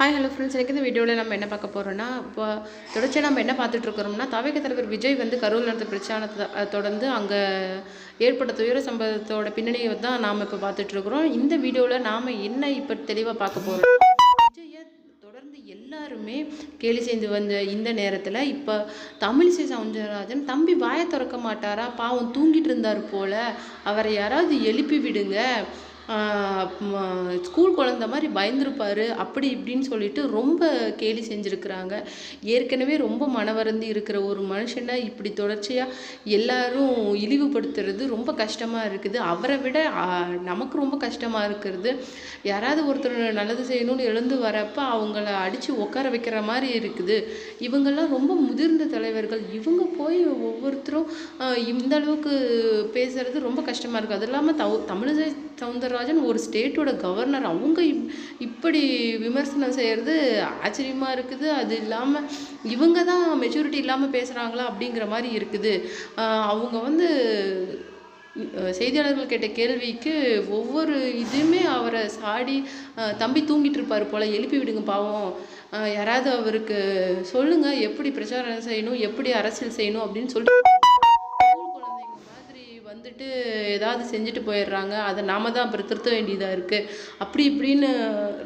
Hi hello friends எனக்கு இந்த வீடியோவில் நம்ம என்ன பார்க்க போகிறோம்னா இப்போ தொடர்ச்சியாக நம்ம என்ன பார்த்துட்டு இருக்கிறோம்னா தவிக தலைவர் விஜய் வந்து கரூர் நடத்த பிரச்சாரத்தை தொடர்ந்து அங்கே ஏற்பட்ட துயர சம்பவத்தோட பின்னணியை தான் நாம் இப்போ பார்த்துட்ருக்குறோம் இந்த வீடியோவில் நாம் என்ன இப்போ தெளிவாக பார்க்க போகிறோம் விஜயை தொடர்ந்து எல்லாருமே கேலி செய்து வந்த இந்த நேரத்தில் இப்போ தமிழிசை சவுந்தரராஜன் தம்பி வாயை திறக்க மாட்டாரா? பாவம் தூங்கிட்டு இருந்தார் போல். அவரை யாராவது எழுப்பி விடுங்க. ஸ்கூல் குழந்த மாதிரி பயந்துருப்பார் அப்படி இப்படின்னு சொல்லிட்டு ரொம்ப கேலி செஞ்சுருக்கிறாங்க. ஏற்கனவே ரொம்ப மனவருந்தி இருக்கிற ஒரு மனுஷனை இப்படி தொடர்ச்சியாக எல்லாரும் இழிவுபடுத்துறது ரொம்ப கஷ்டமாக இருக்குது. அவரை விட நமக்கு ரொம்ப கஷ்டமாக இருக்கிறது. யாராவது ஒருத்தர் நல்லது செய்யணும்னு எழுந்து வரப்போ அவங்கள அடித்து உட்கார வைக்கிற மாதிரி இருக்குது. இவங்கெல்லாம் ரொம்ப முதிர்ந்த தலைவர்கள். இவங்க போய் ஒவ்வொருத்தரும் இந்த அளவுக்கு பேசுறது ரொம்ப கஷ்டமாக இருக்குது அது இல்லாமல் தவு தமிழிசை சவுந்தரராஜன் ஒரு ஸ்டேட்டோட கவர்னர். அவங்க இப்- இப்படி விமர்சனம் செய்கிறது ஆச்சரியமாக இருக்குது. அது இல்லாமல் இவங்க தான் மெச்சூரிட்டி இல்லாமல் பேசுகிறாங்களா அப்படிங்கிற மாதிரி இருக்குது. அவங்க வந்து செய்தியாளர்கள் கேட்ட கேள்விக்கு ஒவ்வொரு இதுவுமே அவரை சாடி தம்பி தூங்கிட்டு இருப்பார் போல் எழுப்பி விடுங்க பாவம். யாராவது அவருக்கு சொல்லுங்கள் எப்படி பிரச்சாரம் செய்யணும் எப்படி அரசியல் செய்யணும் அப்படின்னு சொல்லிட்டு ஏதாவது செஞ்சுட்டு போயிடுறாங்க. அதை நாம தான் அப்புறம் திருத்த வேண்டியதாக இருக்குது அப்படி இப்படின்னு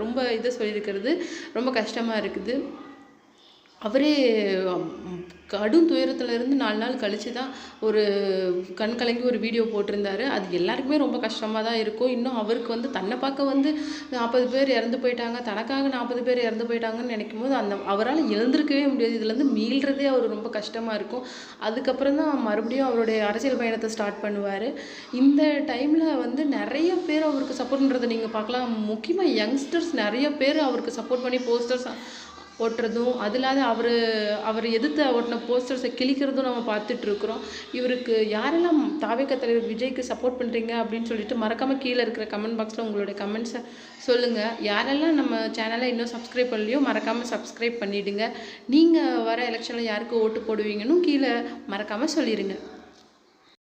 ரொம்ப இதை சொல்லியிருக்கிறது ரொம்ப கஷ்டமாக இருக்குது. அவரே கடும் துயரத்துலேருந்து நாலு நாள் கழிச்சு தான் ஒரு கண் கலங்கி ஒரு வீடியோ போட்டிருந்தாரு. அது எல்லாருக்குமே ரொம்ப கஷ்டமாக தான் இருக்கும். இன்னும் அவருக்கு வந்து தன்னை பார்க்க வந்து நாற்பது பேர் இறந்து போயிட்டாங்க. தனக்காக நாற்பது பேர் இறந்து போயிட்டாங்கன்னு நினைக்கும் போது அந்த அவரால் எழுந்திருக்கவே முடியாது. இதுலேருந்து மீள்றதே அவர் ரொம்ப கஷ்டமாக இருக்கும். அதுக்கப்புறம் தான் மறுபடியும் அவருடைய அரசியல் பயணத்தை ஸ்டார்ட் பண்ணுவார். இந்த டைமில் வந்து நிறைய பேர் அவருக்கு சப்போர்ட் பண்ணுறதை நீங்கள் பார்க்கலாம். முக்கியமாக யங்ஸ்டர்ஸ் நிறைய பேர் அவருக்கு சப்போர்ட் பண்ணி போஸ்டர்ஸ் ஓட்டுறதும் அது இல்லாத அவர் அவர் எதிர்த்து ஓட்டின போஸ்டர்ஸை கிழிக்கிறதும் நம்ம பார்த்துட்ருக்குறோம் இவருக்கு யாரெல்லாம் தாவேக்க தலைவர் விஜய்க்கு சப்போர்ட் பண்ணுறீங்க அப்படின்னு சொல்லிட்டு மறக்காமல் கீழே இருக்கிற கமெண்ட் பாக்ஸில் உங்களுடைய கமெண்ட்ஸை சொல்லுங்கள் யாரெல்லாம் நம்ம சேனலை இன்னும் சப்ஸ்கிரைப் பண்ணலையோ மறக்காமல் சப்ஸ்கிரைப் பண்ணிவிடுங்க நீங்கள் வர எலெக்ஷனில் யாருக்கு ஓட்டு போடுவீங்கன்னு கீழே மறக்காமல் சொல்லிடுங்க